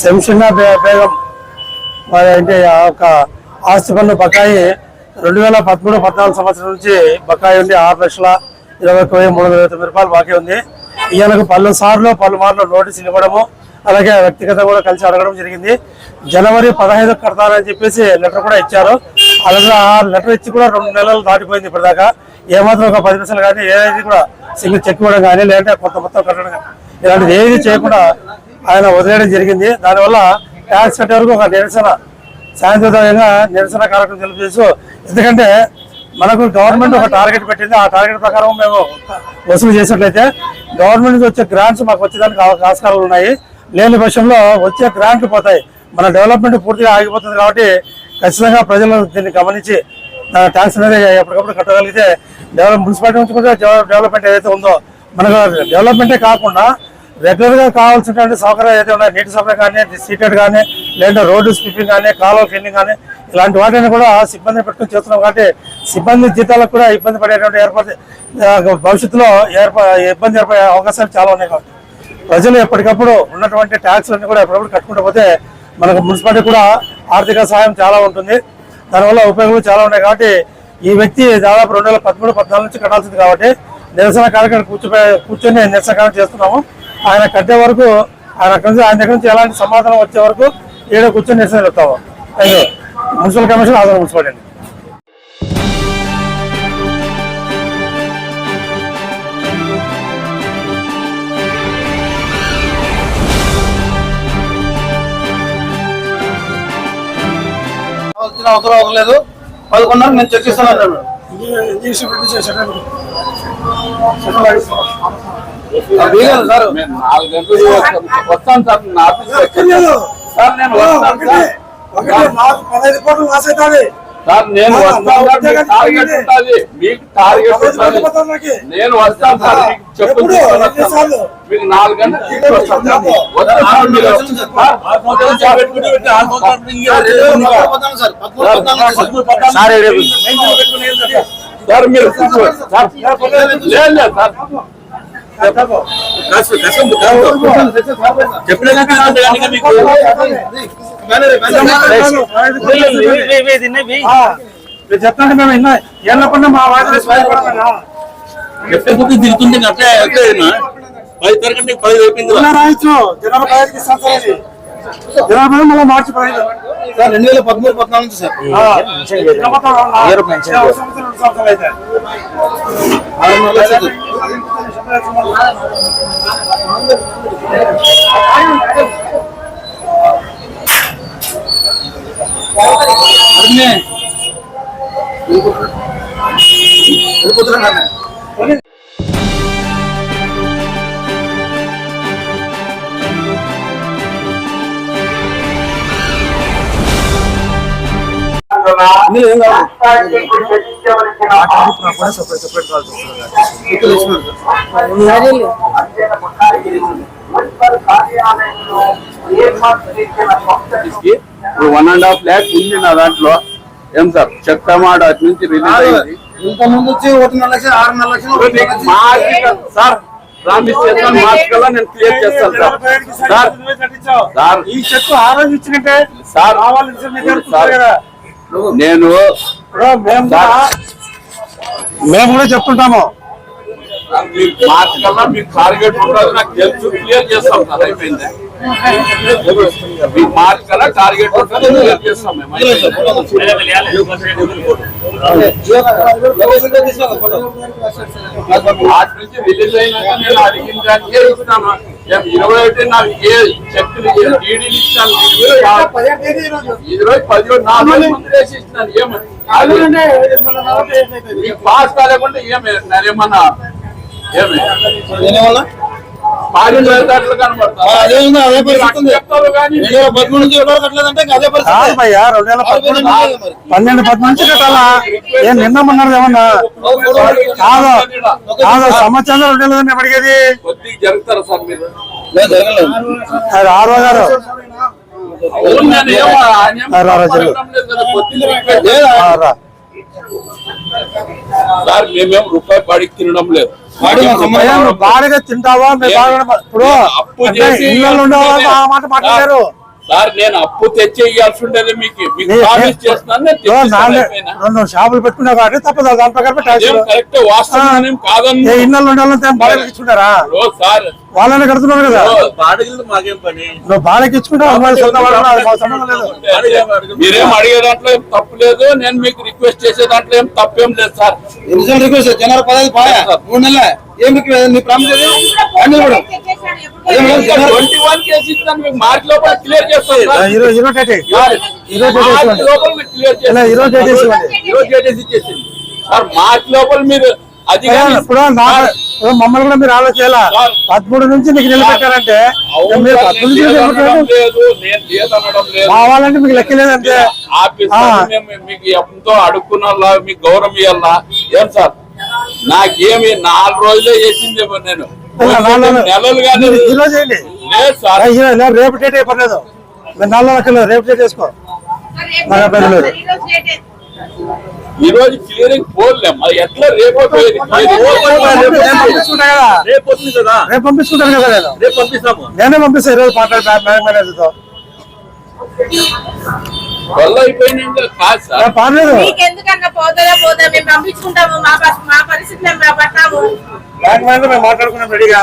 శంషన్నా బేగం వారి అంటే ఒక ఆస్తి పన్ను బకాయి రెండు వేల పదమూడు పద్నాలుగు సంవత్సరం నుంచి బకాయి ఉంది ఆరు లక్షల ఇరవై ఒక్క వెయ్యి మూడు వందల ఇరవై తొమ్మిది రూపాయలు బాకీ ఉంది. ఈయనకు పలు సార్లు పలుమార్లు నోటీసులు ఇవ్వడము అలాగే వ్యక్తిగత కూడా కలిసి అడగడం జరిగింది. జనవరి పదహైదు కడతానని చెప్పేసి లెటర్ కూడా ఇచ్చారు. అలాగే ఆ లెటర్ ఇచ్చి కూడా రెండు నెలలు దాటిపోయింది ఇప్పటిదాకా. ఏమాత్రం ఒక పది పైసలు కానీ ఏదైతే కూడా సింగిల్ చెక్ ఇవ్వడం కానీ లేదంటే కొత్త మొత్తం కట్టడం కానీ ఇలాంటిది ఏది చేయకుండా ఆయన వదిలేయడం జరిగింది. దానివల్ల ట్యాక్స్ కట్టే వరకు ఒక నిరసన శాంతియుతంగా నిరసన కార్యక్రమం తెలియజేస్తూ ఎందుకంటే మనకు గవర్నమెంట్ ఒక టార్గెట్ పెట్టింది. ఆ టార్గెట్ ప్రకారం మేము వసూలు చేసినట్లయితే గవర్నమెంట్ నుంచి వచ్చే గ్రాంట్స్ మాకు వచ్చేదానికి ఆస్కారాలు ఉన్నాయి. లేని పక్షంలో వచ్చే గ్రాంట్లు పోతాయి. మన డెవలప్మెంట్ పూర్తిగా ఆగిపోతుంది కాబట్టి ఖచ్చితంగా ప్రజలు దీన్ని గమనించి ట్యాక్స్ అనేది ఎప్పటికప్పుడు కట్టగలిగితే డెవలప్ మున్సిపాలిటీ నుంచి కూడా డెవలప్మెంట్ ఏదైతే ఉందో మనకు డెవలప్మెంటే కాకుండా రెగ్యులర్గా కావాల్సినటువంటి సౌకర్యాలు ఏదైతే ఉన్నాయి నీటి సౌకర్యం కానీ సీటెడ్ కానీ లేదంటే రోడ్డు స్వీపింగ్ కానీ కాలువ క్లీనింగ్ కానీ ఇలాంటి వాటిని కూడా సిబ్బందిని పెట్టుకుని చేస్తున్నాం కాబట్టి సిబ్బంది జీతాలకు కూడా ఇబ్బంది పడేటువంటి ఏర్పడి భవిష్యత్తులో ఏర్ప ఇబ్బంది ఏర్పడే అవకాశాలు చాలా ఉన్నాయి కాబట్టి. ప్రజలు ఎప్పటికప్పుడు ఉన్నటువంటి ట్యాక్స్లన్నీ కూడా ఎప్పటికప్పుడు కట్టుకుంటూ పోతే మనకు మున్సిపాలిటీ కూడా ఆర్థిక సహాయం చాలా ఉంటుంది. దానివల్ల ఉపయోగాలు చాలా ఉన్నాయి కాబట్టి ఈ వ్యక్తి దాదాపు రెండు వేల పదమూడు పద్నాలుగు నుంచి కట్టాల్సింది కాబట్టి నిరసన కార్యక్రమం కూర్చోపోయి కూర్చొని నిరసన కార్యక్రమం చేస్తున్నాము. ఆయన కట్టే వరకు ఆయన అక్కడి నుంచి ఆయన దగ్గర నుంచి ఎలాంటి సమాధానం వచ్చే వరకు ఏడో కూర్చొని నిరసన చెప్తాము. Thank municipal commission Aadhaar municipality. వచ్చిన అవసరం అవసరం లేదు పదకొండున్నర నేను చెక్ ఇస్తాను దిగాను సార్ నేను నాలుగు గంటలు వస్తాను సార్ నా ఆఫీస్ సార్ నేను వస్తాను సార్. సార్ నేను వస్తాను సార్ మీకు టార్గెట్ ఉంటుంది మీకు టార్గెట్ ఉంటుంది నేను వస్తాను సార్ మీకు చెప్పులు తీసుకొని వస్తాను. మీకు నాలుగు గంటలు తీసుకొని వస్తాను సార్. వస్తాను సార్ మీరు. సార్, సార్ మీరు కూర్చోండి. సార్ లేదు లేదు సార్. చెప్పండి మేము విన్నా ఎన్నపడినా మా వాయిదా స్వయంపడమన్నా ఎప్పుడు దిగుతుంది అట్లే అట్లేనా పది తరగతి పది అయిపోయింది రాయొచ్చు జనాభా మళ్ళీ మార్చి సార్ రెండు వేల పదమూడు పద్నాలుగు నుంచి సార్ సంవత్సరం, సంవత్సరాలు అయితే. ఆరున్నర ఇప్పుడు వన్ అండ్ హాఫ్ ల్యాక్ ఉంది నా దాంట్లో. ఏం సార్? చెత్త మాట అటు నుంచి రిలీజ్ అయింది. ఇంత ముందు వచ్చి ఒకటిన్నర లక్షలు ఆరున్నర లక్షలు సార్ నేను క్లియర్ చేస్తాను సార్. సార్ ఈ చెక్కు ఆ రోజు ఇచ్చినట్టే? సార్ దగ్గర సార్. నేను మేము కూడా చెప్తుంటాము. మీకు టార్గెట్ ఉంటుంది నాకు తెలుసు క్లియర్ చేస్తాం సార్ అయిపోయింది. కల్లా టార్గెట్ ఉంటుంది క్లియర్ చేస్తాం మేము వాటి నుంచి రిలీజ్ అయినాక నేను అడిగిన దానికే ఇస్తాను. ఏం ఇరవై ఒకటి నాకు ఏ చెక్కులు ఏ డీడీలు ఇస్తాను ఇరవై పదిహేడు నాలుగు మంది వేసి ఇస్తున్నాను ఏమని? పాస్ కాలేకుండా ఏమి నేనేమన్నా ఏమి? పన్నెండు పది నుంచి కట్టాలా? ఏం నిన్నమన్నారు ఏమన్నా? కాదు కాదు సంవత్సరం రెండు వేల ఆరో గారు. అవును సార్ మేమేం రూపాయి బాడికి తినడం లేదు. బాడీ మాకు సంబంధం భయ్యా, నువ్వు బాగా తింటావా? ఇప్పుడు అప్పు చేసి మాట్లాడారు సార్ నేను అప్పు తెచ్చి ఇవ్వాల్సి ఉండేది మీకు. రెండు షాపులు పెట్టుకున్నావు కాబట్టి తప్పదు దాని ప్రకారం కరెక్ట్ వాస్తవం కాదని ఇళ్ళలో ఓ సార్ వాళ్ళని కడుతున్నారు కదా. నువ్వు సంబంధం లేదు మీరేం అడిగే దాంట్లో ఏం తప్పు లేదు. నేను మీకు రిక్వెస్ట్ చేసే దాంట్లో ఏం తప్పేం లేదు సార్. రిక్వెస్ట్ జనవరి పదహైదు పాయా? మూడు నెలల? ఏం నీ ప్రామిస్ ట్వంటీ వన్ కేసు ఇస్తాను మీకు మార్చి లోపల క్లియర్ చేస్తాను ఈరోజు డేట్. లోపల సార్. మార్చి మీరు అది ఇప్పుడు మమ్మల్ని కూడా మీరు ఆలోచించాలా. పదమూడు నుంచి మీకు నిలబెట్టారంటే అవును మీరు పదమూడు నేను నుంచి కావాలంటే మీకు లెక్క లేదంటే. మీకు ఎంతో అడుక్కున్నలా మీకు గౌరవం ఇవ్వాలా ఏం సార్? నాకేమి నాలుగు రోజులే చేసిందేమో నేను. నెలలు కానీ లేదు సార్. రేపు డేట్ అయిపోలేదు మీరు నాలుగు రేపు డేట్ వేసుకో నాకు అభ్యంతరం లేదు. ఈ రోజు క్లియరింగ్ పోలే మరి ఎట్లా రేపో రేపు వస్తుంది కదా. రేపు పంపించుకుంటాను కదా. నేను రేపు పంపిస్తాము. నేనే పంపిస్తాను ఈరోజు మాట్లాడతా బ్యాంక్ మేనేజర్తో పర్లేదు మీకెందుకన్నా పోతుందా పోదా. మేము పంపించుకుంటాము. మా మా పరిస్థితి మేము పట్టాము బ్యాంక్ మేనేజర్ మేము మాట్లాడుకున్నాం రెడీగా.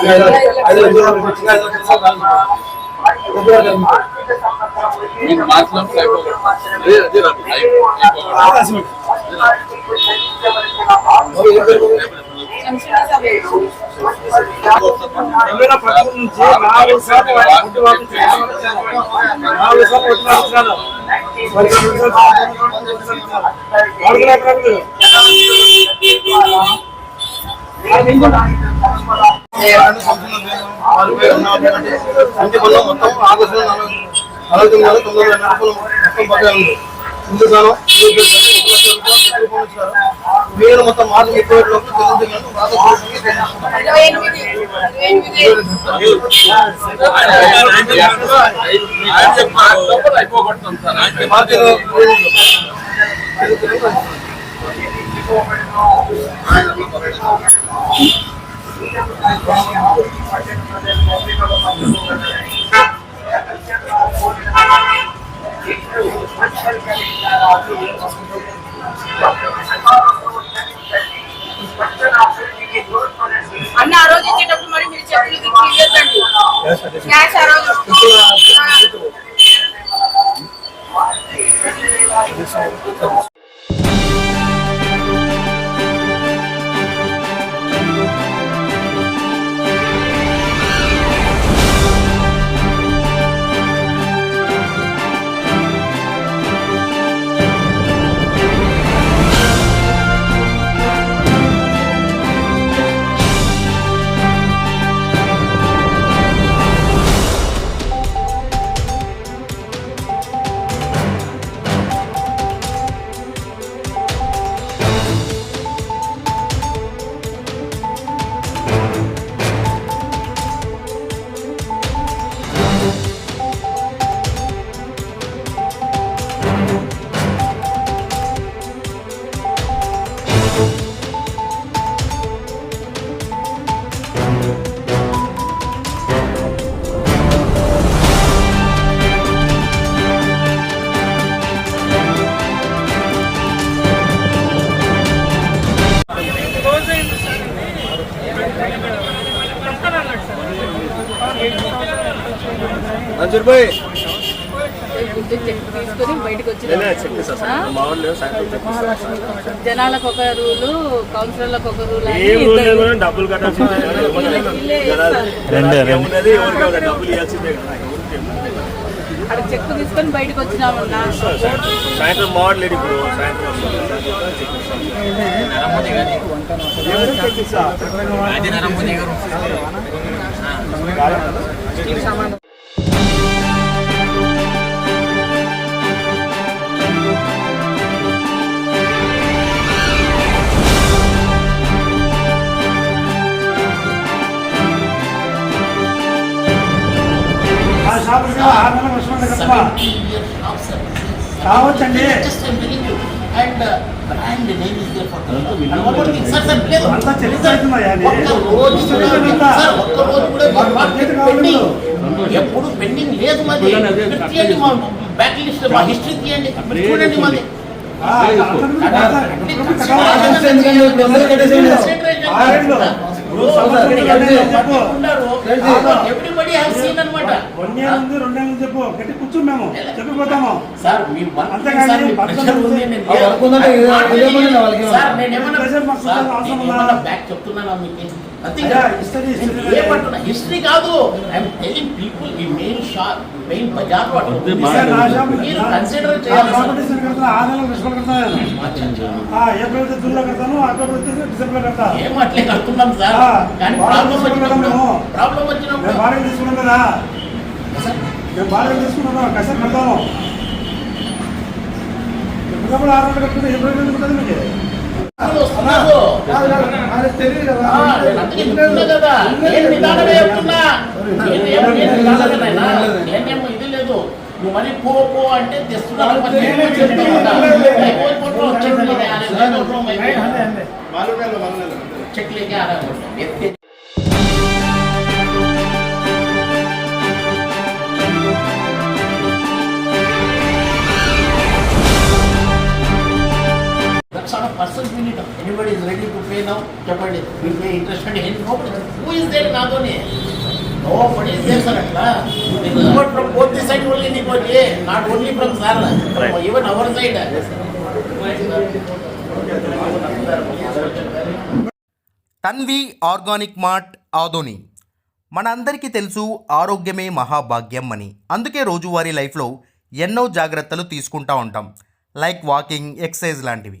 ఆ, లక్షలు తెలుసు. ఐదు ఐదు లక్షలు వచ్చింది, ఐదు నాలుగు సార్లు పనులు మొత్తం ఆగస్టులో నలభై తొమ్మిది వేల తొమ్మిది వందల రూపాయలు మొత్తం బకాయి ఉంది. ముందు గాను మీరు మొత్తం మార్చి సార్ మార్చి అన్న ఆ రోజు ఇచ్చేటప్పుడు మరి మీరు చెప్పులు క్లియర్దండి క్యాష్ ఆ రోజు? మంజూర్ భాయ్ తీసుకొని బయటకు వచ్చిన. జనాలకు ఒక రూలు కౌన్సిలర్లకు ఒక రూల్ అక్కడ చెక్ తీసుకొని బయటకు వచ్చినామన్నా. సాయంత్రం ఇప్పుడు సాయంత్రం అంతా ఒక్క రోజు సార్, ఒక్క రోజు కూడా పెండింగ్. ఎప్పుడు పెండింగ్ లేదు మాది తీయండి మా బ్యాక్ లిస్ట్ మా హిస్టరీ తీయండి చూడండి మాది ఆ, బ్యాక్ చెప్తున్నానా మీకు? హిస్టరీ కాదు. ఐఎమ్ టెలింగ్ పీపుల్ ఈ మెయిన్ షాప్ మెయిన్ బజార్ మీరు నా- కన్సిడర్ ఏప్రిల్ జూన్లో కడతాను అక్టోబర్ అయితే డిసెంబర్లో కడతా ఏం అట్లే కడుతున్నాం సార్. ఆ, కానీ బాగా ప్రాబ్లం వచ్చినప్పుడు మేము. ప్రాబ్లం మేము వచ్చినప్పుడు బాగా తీసుకున్నాం కదా. మేము బాగా తీసుకున్నాం కష్టం కడతాము ఎప్పుడప్పుడు ఆరు నెలలు కట్టుకుంటే ఎందుకు ఉంటుంది మీకు అందుకే చెప్తున్నా కదా నేను నిదానమే persons వినిటం anybody is ready to pay now చెప్పండి విల్ పే ఇంట్రెస్ట్ అంటే ఎన్ని హూ ఇస్ దేర్ నాతోనే nobody is there sir అట్లా from both the side only నీకు వచ్చి not only from sir even our side Tanvi organic mart Adoni. మన అందరికీ తెలుసు ఆరోగ్యమే మహాభాగ్యం అని. అందుకే రోజువారీ లైఫ్లో ఎన్నో జాగ్రత్తలు తీసుకుంటా ఉంటాం. లైక్ వాకింగ్ ఎక్సర్సైజ్ లాంటివి.